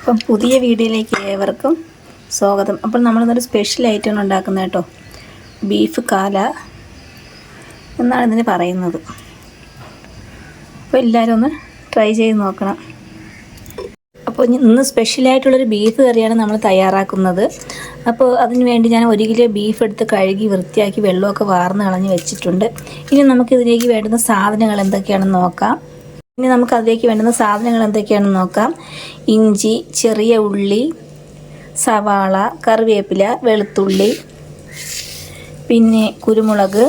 അപ്പം പുതിയ വീഡിയോയിലേക്ക് ഏവർക്കും സ്വാഗതം. അപ്പോൾ നമ്മളിന്നൊരു സ്പെഷ്യൽ ഐറ്റം ഉണ്ടാക്കുന്നത് കേട്ടോ. ബീഫ് കാല എന്നാണ് ഇതിന് പറയുന്നത്. അപ്പോൾ എല്ലാവരും ഒന്ന് ട്രൈ ചെയ്ത് നോക്കണം. അപ്പോൾ ഇനി ഇന്ന് സ്പെഷ്യലായിട്ടുള്ളൊരു ബീഫ് കറിയാണ് നമ്മൾ തയ്യാറാക്കുന്നത്. അപ്പോൾ അതിന് വേണ്ടി ഞാൻ ഒരു കിലോ ബീഫ് എടുത്ത് കഴുകി വൃത്തിയാക്കി വെള്ളമൊക്കെ വാർന്ന് കളഞ്ഞ് വെച്ചിട്ടുണ്ട്. ഇനി നമുക്കിതിലേക്ക് വേണ്ടുന്ന സാധനങ്ങൾ എന്തൊക്കെയാണെന്ന് നോക്കാം. ഇനി നമുക്ക് അതിലേക്ക് വേണ്ടുന്ന സാധനങ്ങൾ എന്തൊക്കെയാണെന്ന് നോക്കാം. ഇഞ്ചി ചെറിയ ഉള്ളി സവാള കറിവേപ്പില വെളുത്തുള്ളി പിന്നെ കുരുമുളക്.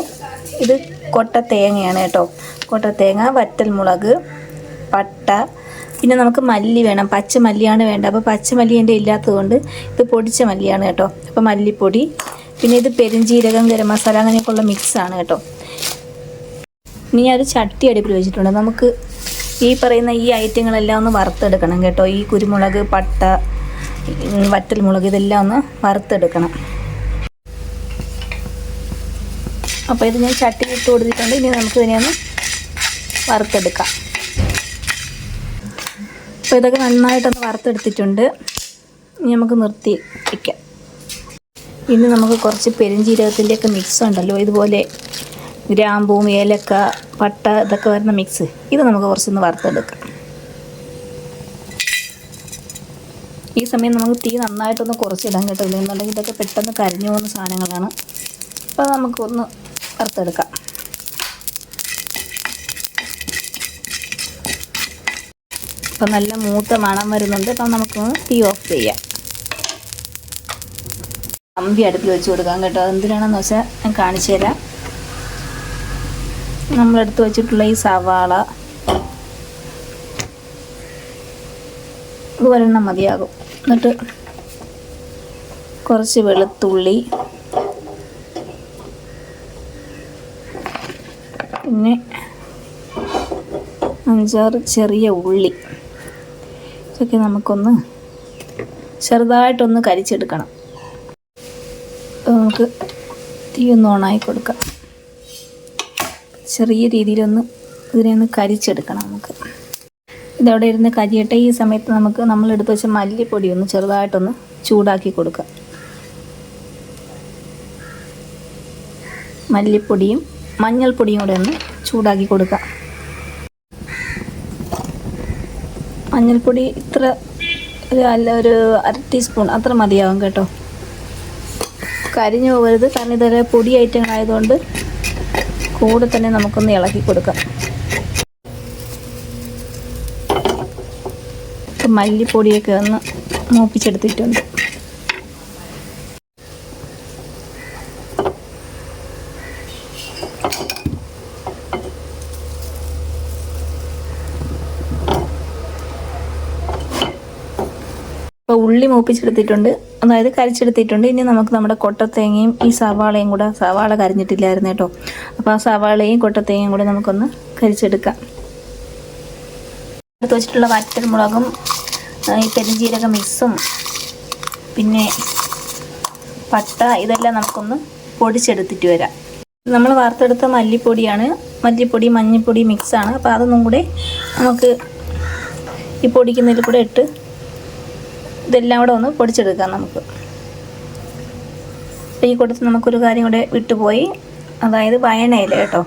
ഇത് കൊട്ട തേങ്ങയാണ് കേട്ടോ. കൊട്ട തേങ്ങ വറ്റൽമുളക് പട്ട. പിന്നെ നമുക്ക് മല്ലി വേണം. പച്ച മല്ലിയാണ് അപ്പോൾ പച്ച മല്ലി എന്റെ ഇല്ലാത്തതുകൊണ്ട് ഇത് പൊടിച്ച മല്ലിയാണ് കേട്ടോ. അപ്പോൾ മല്ലിപ്പൊടി. പിന്നെ ഇത് പെരുംജീരകം ഗരം മസാല അങ്ങനെയൊക്കെയുള്ള മിക്സാണ് കേട്ടോ. ഇനി ഞാൻ ചട്ടി അടുപ്പിൽ വെച്ചിട്ടുണ്ട്. നമുക്ക് ഈ പറയുന്ന ഈ ഐറ്റങ്ങളെല്ലാം ഒന്ന് വറുത്തെടുക്കണം കേട്ടോ. ഈ കുരുമുളക് പട്ട വറ്റൽ മുളക് ഇതെല്ലാം ഒന്ന് വറുത്തെടുക്കണം. അപ്പോൾ ഇത് ഞാൻ ചട്ടി ഇട്ട് കൊടുത്തിട്ടുണ്ട്. ഇനി നമുക്ക് ഇതിനെ ഒന്ന് വറുത്തെടുക്കാം. അപ്പോൾ ഇതൊക്കെ നന്നായിട്ടൊന്ന് വറുത്തെടുത്തിട്ടുണ്ട്. ഇനി നമുക്ക് നിർത്തി വയ്ക്കാം. ഇനി നമുക്ക് കുറച്ച് പെരുംജീരകത്തിന്റെയൊക്കെ മിക്സ് ഉണ്ടല്ലോ. ഇതുപോലെ ഗ്രാമ്പൂവും ഏലക്ക പട്ട ഇതൊക്കെ വരുന്ന മിക്സ് ഇത് നമുക്ക് കുറച്ചൊന്ന് വറുത്തെടുക്കാം. ഈ സമയം നമുക്ക് തീ നന്നായിട്ടൊന്ന് കുറച്ചിടാൻ കേട്ടോ. എന്നുണ്ടെങ്കിൽ ഇതൊക്കെ പെട്ടെന്ന് കരിഞ്ഞു പോകുന്ന സാധനങ്ങളാണ്. അപ്പോൾ നമുക്കൊന്ന് വറുത്തെടുക്കാം. അപ്പം നല്ല മൂത്ത മണം വരുന്നുണ്ട്. അപ്പം നമുക്കൊന്ന് തീ ഓഫ് ചെയ്യാം. കമ്പി അടുപ്പിൽ വെച്ച് കൊടുക്കാം കേട്ടോ. അതെന്തിനാണെന്ന് വെച്ചാൽ ഞാൻ കാണിച്ചു തരാം നമ്മളെടുത്ത് വെച്ചിട്ടുള്ള ഈ സവാള ഇത് ഒരെണ്ണം മതിയാകും. എന്നിട്ട് കുറച്ച് വെളുത്തുള്ളി. പിന്നെ അഞ്ചാറ് ചെറിയ ഉള്ളി. ഇതൊക്കെ നമുക്കൊന്ന് ചെറുതായിട്ടൊന്ന് കരിച്ചെടുക്കണം. നമുക്ക് തീ ഒന്ന് ഓണായി കൊടുക്കാം. ചെറിയ രീതിയിലൊന്ന് ഇതിനെ ഒന്ന് കരിച്ചെടുക്കണം നമുക്ക്. ഇതവിടെ ഇരുന്ന് കരിയട്ടെ. ഈ സമയത്ത് നമുക്ക് നമ്മൾ എടുത്തു വെച്ച മല്ലിപ്പൊടി ഒന്ന് ചെറുതായിട്ടൊന്ന് ചൂടാക്കി കൊടുക്കുക മല്ലിപ്പൊടിയും മഞ്ഞൾപ്പൊടിയും കൂടെ ഒന്ന് ചൂടാക്കി കൊടുക്കുക മഞ്ഞൾപ്പൊടി ഇത്ര ഒരു അല്ല ഒരു അര ടീസ്പൂൺ അത്ര മതിയാവും കേട്ടോ. കരിഞ്ഞു പോകരുത്. കാരണം ഇതൊരു പൊടി ഐറ്റങ്ങളായതുകൊണ്ട് കൂടെ തന്നെ നമുക്കൊന്ന് ഇളക്കി കൊടുക്കാം. മല്ലിപ്പൊടിയൊക്കെ ഒന്ന് മൂപ്പിച്ചെടുത്തിട്ടുണ്ട്. ഇപ്പോൾ ഉള്ളി മൂപ്പിച്ചെടുത്തിട്ടുണ്ട്. അതായത് കരിച്ചെടുത്തിട്ടുണ്ട്. ഇനി നമുക്ക് നമ്മുടെ കൊട്ടത്തേങ്ങയും ഈ സവാളയും കൂടെ സവാള കരിഞ്ഞിട്ടില്ലായിരുന്നു കേട്ടോ. അപ്പോൾ ആ സവാളയും കൊട്ടത്തേങ്ങയും കൂടെ നമുക്കൊന്ന് കരിച്ചെടുക്കാം. എടുത്ത് വെച്ചിട്ടുള്ള വറ്റൽമുളകും മുളകും ഈ പെരുംജീരക മിക്സും പിന്നെ പട്ട ഇതെല്ലാം നമുക്കൊന്ന് പൊടിച്ചെടുത്തിട്ട് വരാം. നമ്മൾ വാർത്തെടുത്ത മല്ലിപ്പൊടിയാണ്. മല്ലിപ്പൊടി മഞ്ഞൾപ്പൊടി മിക്സാണ് അപ്പോൾ അതൊന്നും കൂടെ നമുക്ക് ഈ പൊടിക്കുന്നതിൽ കൂടെ ഇട്ട് ഇതെല്ലാം കൂടെ ഒന്ന് പൊടിച്ചെടുക്കാം നമുക്ക്. അപ്പോൾ ഈ കൂട്ടത്തിൽ നമുക്കൊരു കാര്യം കൂടെ വിട്ടുപോയി. അതായത് വയണയില കേട്ടോ.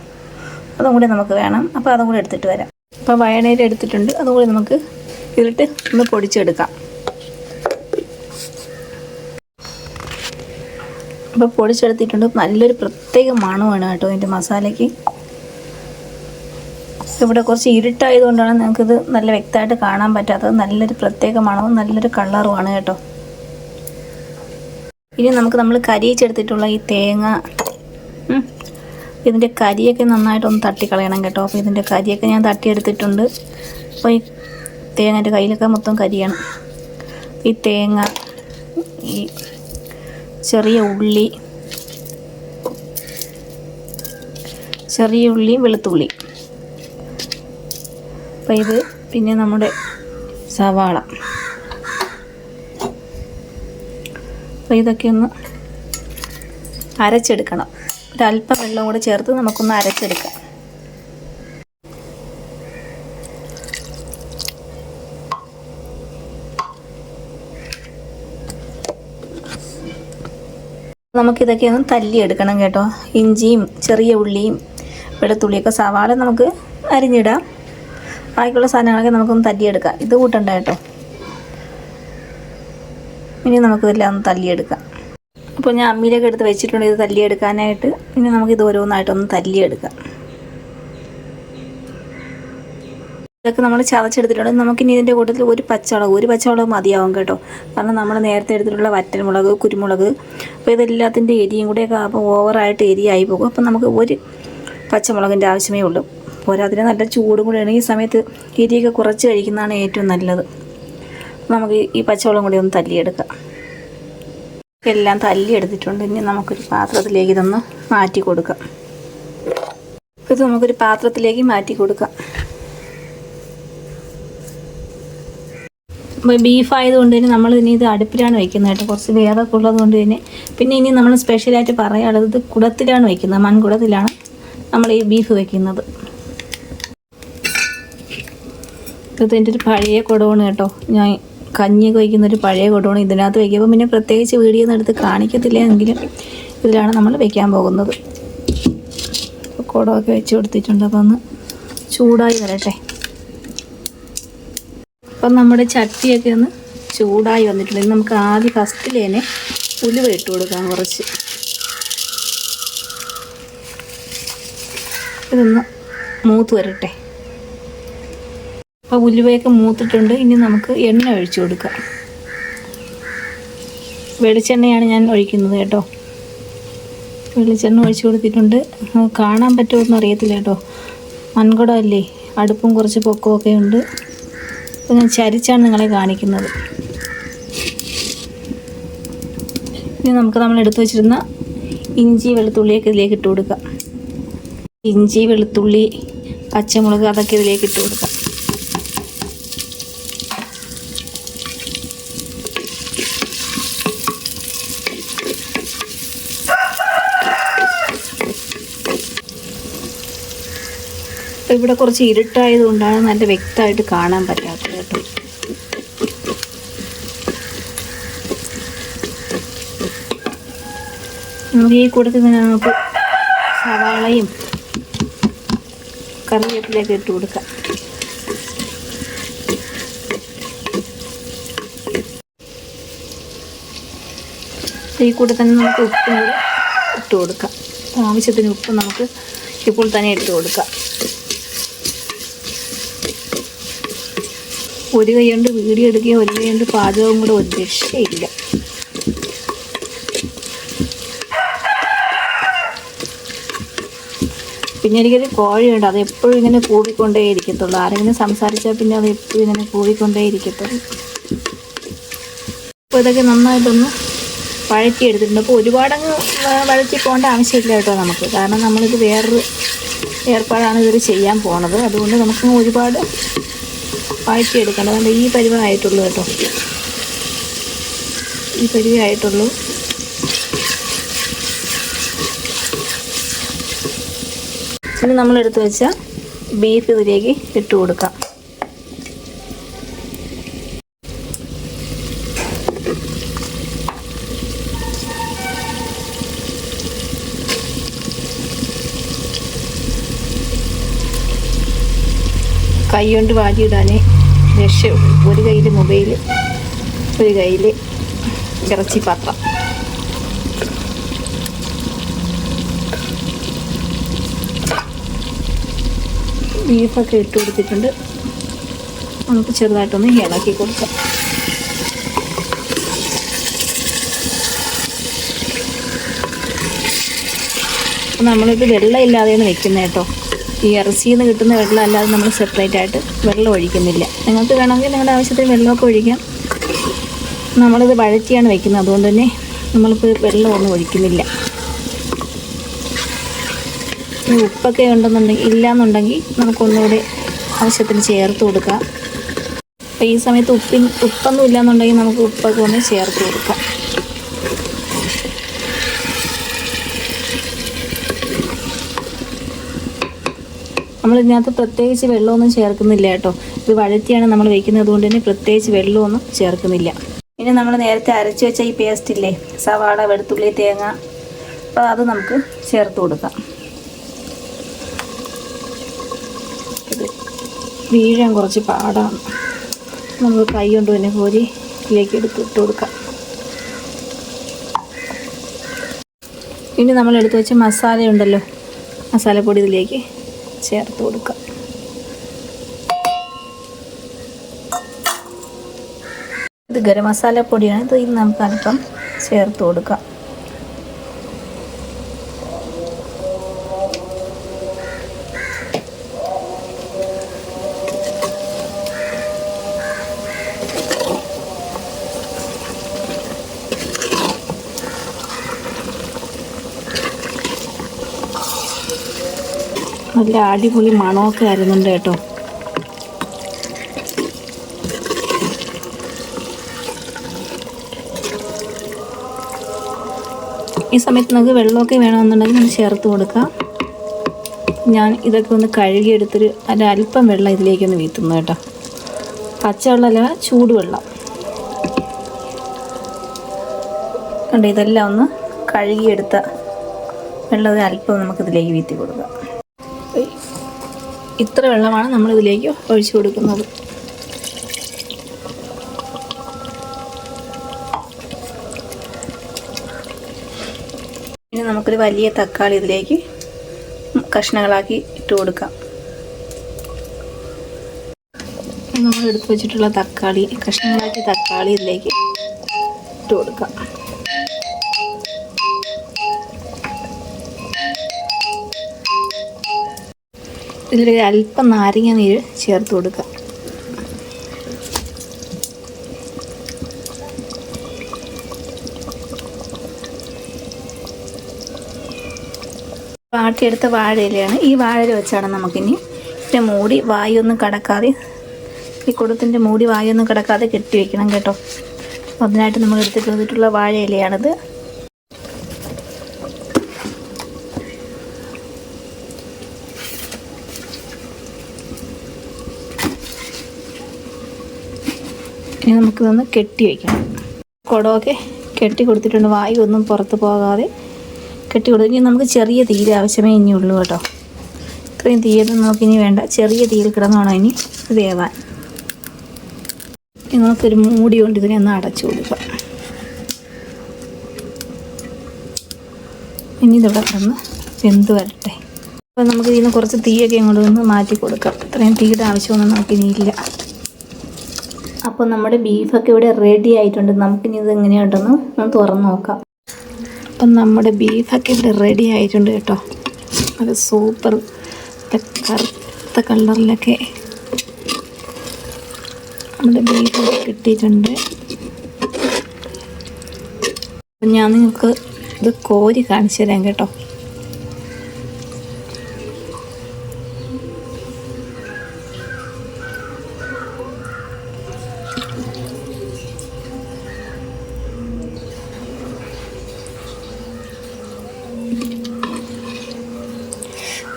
അതും കൂടെ നമുക്ക് വേണം. അപ്പോൾ അതും കൂടെ എടുത്തിട്ട് വരാം. അപ്പോൾ വയണയില എടുത്തിട്ടുണ്ട്. അതും കൂടി നമുക്ക് ഇതിലിട്ട് ഒന്ന് പൊടിച്ചെടുക്കാം. അപ്പോൾ പൊടിച്ചെടുത്തിട്ടുണ്ട്. നല്ലൊരു പ്രത്യേക മണമാണ് കേട്ടോ ഇതിന്റെ മസാലയ്ക്ക്. ഇവിടെ കുറച്ച് ഇരുട്ടായതുകൊണ്ടാണ് നിങ്ങൾക്കിത് നല്ല വ്യക്തമായിട്ട് കാണാൻ പറ്റാത്തത്. നല്ലൊരു പ്രത്യേക മണവും നല്ലൊരു കളറുമാണ് കേട്ടോ. ഇനി നമുക്ക് നമ്മൾ കരിയിച്ചെടുത്തിട്ടുള്ള ഈ തേങ്ങ ഇതിന്റെ കരിയൊക്കെ നന്നായിട്ടൊന്ന് തട്ടിക്കളയണം കേട്ടോ. അപ്പോൾ ഇതിന്റെ കരിയൊക്കെ ഞാൻ തട്ടിയെടുത്തിട്ടുണ്ട്. അപ്പോൾ ഈ തേങ്ങ എന്റെ കയ്യിലൊക്കെ മൊത്തം കരിയാണ്. ഈ തേങ്ങ ഈ ചെറിയ ഉള്ളി ചെറിയ ഉള്ളിയും വെളുത്തുള്ളി. അപ്പം ഇത് പിന്നെ നമ്മുടെ സവാള. അപ്പം ഇതൊക്കെ ഒന്ന് അരച്ചെടുക്കണം. ഒരല്പം വെള്ളം കൂടെ ചേർത്ത് നമുക്കൊന്ന് അരച്ചെടുക്കാം. നമുക്കിതൊക്കെ ഒന്ന് തല്ലിയെടുക്കണം കേട്ടോ. ഇഞ്ചിയും ചെറിയ ഉള്ളിയും വെളുത്തുള്ളിയൊക്കെ സവാള നമുക്ക് അരിഞ്ഞിടാം. ബാക്കിയുള്ള സാധനങ്ങളൊക്കെ നമുക്കൊന്ന് തല്ലിയെടുക്കാം. ഇത് കൂട്ടണ്ട കേട്ടോ. ഇനി നമുക്കിതെല്ലാം ഒന്ന് തല്ലിയെടുക്കാം. അപ്പോൾ ഞാൻ അമ്മിയിലൊക്കെ എടുത്ത് വെച്ചിട്ടുണ്ട് ഇത് തല്ലിയെടുക്കാനായിട്ട്. ഇനി നമുക്കിത് ഓരോന്നായിട്ടൊന്ന് തല്ലിയെടുക്കാം. ഇതൊക്കെ നമ്മൾ ചതച്ചെടുത്തിട്ടുണ്ട്. നമുക്കിനി ഇതിന്റെ കൂട്ടത്തിൽ ഒരു പച്ചമുളക് ഒരു പച്ചമുളക് മതിയാവും കേട്ടോ. കാരണം നമ്മൾ നേരത്തെ എടുത്തിട്ടുള്ള വറ്റൽമുളക് കുരുമുളക് അപ്പോൾ ഇതെല്ലാത്തിന്റെ എരിയും കൂടെയൊക്കെ അപ്പോൾ ഓവറായിട്ട് എരിയായി പോകും. അപ്പോൾ നമുക്ക് ഒരു പച്ചമുളകിന്റെ ആവശ്യമേ ഉള്ളൂ. പോരാതിന് നല്ല ചൂടും കൂടെയാണ് ഈ സമയത്ത് എരിയൊക്കെ കുറച്ച് കഴിക്കുന്നതാണ് ഏറ്റവും നല്ലത്. നമുക്ക് ഈ പച്ചവെള്ളം കൂടി ഒന്ന് തല്ലിയെടുക്കാം. എല്ലാം തല്ലിയെടുത്തിട്ടുണ്ട്. ഇനി നമുക്കൊരു പാത്രത്തിലേക്ക് ഇതൊന്ന് മാറ്റി കൊടുക്കാം. ഇത് നമുക്കൊരു പാത്രത്തിലേക്ക് മാറ്റി കൊടുക്കാം. ബീഫ് ആയതുകൊണ്ട് തന്നെ നമ്മൾ ഇനി ഇത് അടുപ്പിലാണ് വെക്കുന്നത് കേട്ടോ. കുറച്ച് വേറൊക്കെ ഉള്ളത് കൊണ്ട് തന്നെ. പിന്നെ ഇനി നമ്മൾ സ്പെഷ്യലായിട്ട് പറയാനുള്ളത് കുടത്തിലാണ് വെക്കുന്നത്. മൺകുടത്തിലാണ് നമ്മൾ ഈ ബീഫ് വെക്കുന്നത്. ഇത് എന്റെ ഒരു പഴയ കുടമാണ് കേട്ടോ. ഞാൻ കഞ്ഞിയൊക്കെ വയ്ക്കുന്ന ഒരു പഴയ കുടമാണ് ഇതിനകത്ത് വയ്ക്കുമ്പോൾ പിന്നെ പ്രത്യേകിച്ച് വീഡിയോ ഒന്നും എടുത്ത് കാണിക്കത്തില്ല എങ്കിലും ഇതിലാണ് നമ്മൾ വയ്ക്കാൻ പോകുന്നത്. കുടമൊക്കെ വെച്ച് കൊടുത്തിട്ടുണ്ട്. അപ്പോൾ ഒന്ന് ചൂടായി വരട്ടെ. അപ്പം നമ്മുടെ ചട്ടിയൊക്കെ ഒന്ന് ചൂടായി വന്നിട്ടുണ്ട്. ഇനി നമുക്ക് ആദ്യം ഫസ്റ്റിൽ തന്നെ ഉലുവ ഇട്ട് കൊടുക്കാം കുറച്ച്. ഇതൊന്ന് മൂത്ത് വരട്ടെ. അപ്പോൾ ഉലുവയൊക്കെ മൂത്തിട്ടുണ്ട്. ഇനി നമുക്ക് എണ്ണ ഒഴിച്ചു കൊടുക്കാം. വെളിച്ചെണ്ണയാണ് ഞാൻ ഒഴിക്കുന്നത് കേട്ടോ. വെളിച്ചെണ്ണ ഒഴിച്ചു കൊടുത്തിട്ടുണ്ട്. കാണാൻ പറ്റുമോ അറിയത്തില്ല കേട്ടോ. മൺകുടമല്ലേ? അടുപ്പും കുറച്ച് പൊക്കമൊക്കെ ഉണ്ട്. അപ്പോൾ ഞാൻ ചരിച്ചാണ് നിങ്ങളെ കാണിക്കുന്നത്. ഇനി നമുക്ക് നമ്മൾ എടുത്തു വെച്ചിരുന്ന ഇഞ്ചി വെളുത്തുള്ളിയൊക്കെ ഇതിലേക്ക് ഇട്ട് കൊടുക്കാം. ഇഞ്ചി വെളുത്തുള്ളി പച്ചമുളക് അതൊക്കെ ഇതിലേക്ക് ഇട്ട് കൊടുക്കാം. ഇവിടെ കുറച്ച് ഇരുട്ടായത് കൊണ്ടാണ് നല്ല വ്യക്തമായിട്ട് കാണാൻ പറ്റാത്തത് കേട്ടോ. നമുക്ക് ഈ കൂട്ടത്തിൽ തന്നെ നമുക്ക് സവാളയും കറിവേപ്പിലേക്ക് ഇട്ട് കൊടുക്കാം. ഈ കൂടെ തന്നെ നമുക്ക് ഉപ്പും കൂടെ ഇട്ട് കൊടുക്കാം. ആവശ്യത്തിന് ഉപ്പ് നമുക്ക് ഇപ്പോൾ തന്നെ ഇട്ട് കൊടുക്കാം. ഒരു കൈ കൊണ്ട് വീഡിയോ എടുക്കുകയും ഒരു കൈ കൊണ്ട് പാചകവും കൂടെ ഒരു രക്ഷയില്ല പിന്നെ എനിക്കൊരു കോഴിയുണ്ട് അത് എപ്പോഴും ഇങ്ങനെ കൂടിക്കൊണ്ടേ ഇരിക്കത്തുള്ളൂ. ആരെങ്കിലും സംസാരിച്ചാൽ പിന്നെ അത് എപ്പോഴും ഇങ്ങനെ കൂടിക്കൊണ്ടേ ഇരിക്കത്തുള്ളൂ. അപ്പോൾ ഇതൊക്കെ നന്നായിട്ടൊന്ന് വഴറ്റിയെടുത്തിട്ടുണ്ട്. അപ്പോൾ ഒരുപാടങ്ങ് വഴറ്റി പോകേണ്ട ആവശ്യമില്ല കേട്ടോ നമുക്ക്. കാരണം നമ്മളിത് വേറൊരു ഏർപ്പാടാണ് ഇതൊരു ചെയ്യാൻ പോണത്. അതുകൊണ്ട് നമുക്ക് ഒരുപാട് വഴറ്റിയെടുക്കണം അതുകൊണ്ട് ഈ പരിവായിട്ടുള്ളൂ കേട്ടോ. ഈ പരിവായിട്ടുള്ളൂ ഇനി നമ്മൾ എടുത്ത് വെച്ച ബീഫ് ഇതിലേക്ക് ഇട്ട് കൊടുക്കാം. കൈ കൊണ്ട് വാരിയിടാനേ രക്ഷയുള്ളൂ ഒരു കയ്യിൽ മൊബൈൽ ഒരു കയ്യിൽ ഇറച്ചി പാത്രം. ബീഫൊക്കെ ഇട്ട് കൊടുത്തിട്ടുണ്ട്. നമുക്ക് ചെറുതായിട്ടൊന്ന് ഇളക്കി കൊടുക്കാം. നമ്മളിത് വെള്ളം ഇല്ലാതെയാണ് വെക്കുന്നത് കേട്ടോ. ഈ ഇറച്ചിയിൽ നിന്ന് കിട്ടുന്ന വെള്ളം അല്ലാതെ നമ്മൾ സെപ്പറേറ്റ് ആയിട്ട് വെള്ളം ഒഴിക്കുന്നില്ല. നിങ്ങൾക്ക് വേണമെങ്കിൽ നിങ്ങളുടെ ആവശ്യത്തിന് വെള്ളമൊക്കെ ഒഴിക്കാം. നമ്മളിത് വഴറ്റിയാണ് വെക്കുന്നത്. അതുകൊണ്ട് തന്നെ നമ്മളിപ്പോൾ വെള്ളമൊന്നും ഒഴിക്കുന്നില്ല. ഉപ്പൊക്കെ ഉണ്ടെന്നുണ്ടെങ്കിൽ ഇല്ലയെന്നുണ്ടെങ്കിൽ നമുക്കൊന്നുകൂടി ആവശ്യത്തിന് ചേർത്ത് കൊടുക്കാം. അപ്പോൾ ഈ സമയത്ത് ഉപ്പിൻ ഉപ്പൊന്നും ഇല്ലയെന്നുണ്ടെങ്കിൽ നമുക്ക് ഉപ്പൊക്കെ ഒന്ന് ചേർത്ത് കൊടുക്കാം. നമ്മൾ ഇതിനകത്ത് പ്രത്യേകിച്ച് വെള്ളമൊന്നും ചേർക്കുന്നില്ല കേട്ടോ. ഇത് വഴറ്റിയാണ് നമ്മൾ വെക്കുന്നത് അതുകൊണ്ട് തന്നെ പ്രത്യേകിച്ച് വെള്ളമൊന്നും ചേർക്കുന്നില്ല. ഇനി നമ്മൾ നേരത്തെ അരച്ച് വെച്ച ഈ പേസ്റ്റ് ഇല്ലേ സവാള വെളുത്തുള്ളി തേങ്ങ അപ്പോൾ അത് നമുക്ക് ചേർത്ത് കൊടുക്കാം. വീഴാൻ കുറച്ച് പാടാണ്. നമ്മൾ കൈ കൊണ്ട് തന്നെ കോരി ഇതിലേക്ക് എടുത്ത് ഇട്ട് കൊടുക്കാം. ഇനി നമ്മൾ എടുത്ത് വെച്ച മസാലയുണ്ടല്ലോ മസാലപ്പൊടി ഇതിലേക്ക് ചേർത്ത് കൊടുക്കാം. ഇത് ഗരം മസാല പൊടിയാണ്. ഇത് നമുക്ക് അല്പം ചേർത്ത് കൊടുക്കാം. നല്ല അടിപൊളി മണമൊക്കെ വരുന്നുണ്ട് കേട്ടോ. ഈ സമയത്ത് നമുക്ക് വെള്ളമൊക്കെ വേണമെന്നുണ്ടെങ്കിൽ നമ്മൾ ചേർത്ത് കൊടുക്കാം. ഞാൻ ഇതൊക്കെ ഒന്ന് കഴുകിയെടുത്തൊരു ഒരല്പം വെള്ളം ഇതിലേക്കൊന്ന് വീത്തുന്നു കേട്ടോ. പച്ചവെള്ളമല്ല ചൂടുവെള്ളം. കണ്ടോ ഇതെല്ലാം ഒന്ന് കഴുകിയെടുത്ത വെള്ളം അല്പം നമുക്കിതിലേക്ക് വീത്തി കൊടുക്കാം. ഇത്ര വെള്ളമാണ് നമ്മൾ ഇതിലേക്ക് ഒഴിച്ചു കൊടുക്കുന്നത്. ഇനി നമുക്കൊരു വലിയ തക്കാളി ഇതിലേക്ക് കഷ്ണങ്ങളാക്കി ഇട്ട് കൊടുക്കാം. നമ്മൾ എടുത്ത് വെച്ചിട്ടുള്ള തക്കാളി കഷ്ണങ്ങളാക്കി തക്കാളി ഇതിലേക്ക് ഇട്ട് കൊടുക്കാം. ഇതിലൊരു അല്പം നാരങ്ങ നീര് ചേർത്ത് കൊടുക്കാം. വാട്ടിയെടുത്ത വാഴയിലയാണ് ഈ വാഴയില വെച്ചാണ് നമുക്കിനി ഇതിന്റെ മൂടി വായൊന്നും കടക്കാതെ ഈ കുടത്തിന്റെ മൂടി വായൊന്നും കടക്കാതെ കെട്ടി വെക്കണം കേട്ടോ. അതിനായിട്ട് നമ്മൾ എടുത്തിട്ട് വന്നിട്ടുള്ള വാഴയിലയാണിത് ഇനി നമുക്കിതൊന്ന് കെട്ടി വയ്ക്കണം കുടമൊക്കെ കെട്ടി കൊടുത്തിട്ടുണ്ട്. വായു ഒന്നും പുറത്ത് പോകാതെ കെട്ടി കൊടുത്തു. ഇനി നമുക്ക് ചെറിയ തീയിൽ ആവശ്യമേ ഇനി ഉള്ളൂ കേട്ടോ. ഇത്രയും തീയൊന്നും നമുക്കിനി വേണ്ട. ചെറിയ തീയിൽ കിടന്നോണം ഇനി വേവാൻ. ഇനി നമുക്കൊരു മൂടി കൊണ്ട് ഇതിനെ ഒന്ന് അടച്ചു കൊടുക്കാം. ഇനി ഇതിവിടെ കിടന്ന് വെന്ത് വരട്ടെ. അപ്പോൾ നമുക്ക് ഇതിന് കുറച്ച് തീയൊക്കെ ഇങ്ങോട്ട് ഒന്ന് മാറ്റി കൊടുക്കാം. ഇത്രയും തീയുടെ ആവശ്യമൊന്നും നമുക്കിനി ഇല്ല. അപ്പോൾ നമ്മുടെ ബീഫൊക്കെ ഇവിടെ റെഡി ആയിട്ടുണ്ട്. നമുക്കിനി ഇത് എങ്ങനെയുണ്ടെന്ന് ഒന്ന് തുറന്ന് നോക്കാം. അപ്പം നമ്മുടെ ബീഫൊക്കെ ഇവിടെ റെഡി ആയിട്ടുണ്ട് കേട്ടോ. അത് സൂപ്പർ കറുത്ത കളറിലൊക്കെ നമ്മുടെ ബീഫൊക്കെ കിട്ടിയിട്ടുണ്ട്. ഞാൻ നിങ്ങൾക്ക് ഇത് കോരി കാണിച്ചു തരാം കേട്ടോ.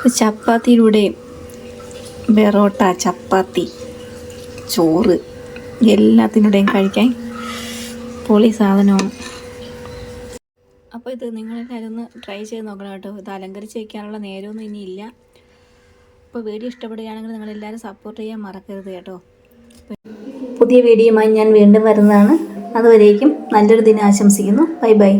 ചപ്പാത്തിയിലൂടെയും ബെറോട്ട ചപ്പാത്തി ചോറ് എല്ലാത്തിനൂടെയും കഴിക്കാൻ പൊളി സാധനമാണ് അപ്പോൾ ഇത് നിങ്ങളെല്ലാവരും ഒന്ന് ട്രൈ ചെയ്ത് നോക്കണം കേട്ടോ. ഇത് അലങ്കരിച്ച് വയ്ക്കാനുള്ള നേരമൊന്നും ഇനിയില്ല അപ്പോൾ വീഡിയോ ഇഷ്ടപ്പെടുകയാണെങ്കിൽ നിങ്ങളെല്ലാവരും സപ്പോർട്ട് ചെയ്യാൻ മറക്കരുത് കേട്ടോ. പുതിയ വീഡിയോയുമായി ഞാൻ വീണ്ടും വരുന്നതാണ്. അതുവരേക്കും നല്ലൊരു ദിനം ആശംസിക്കുന്നു. Bye bye.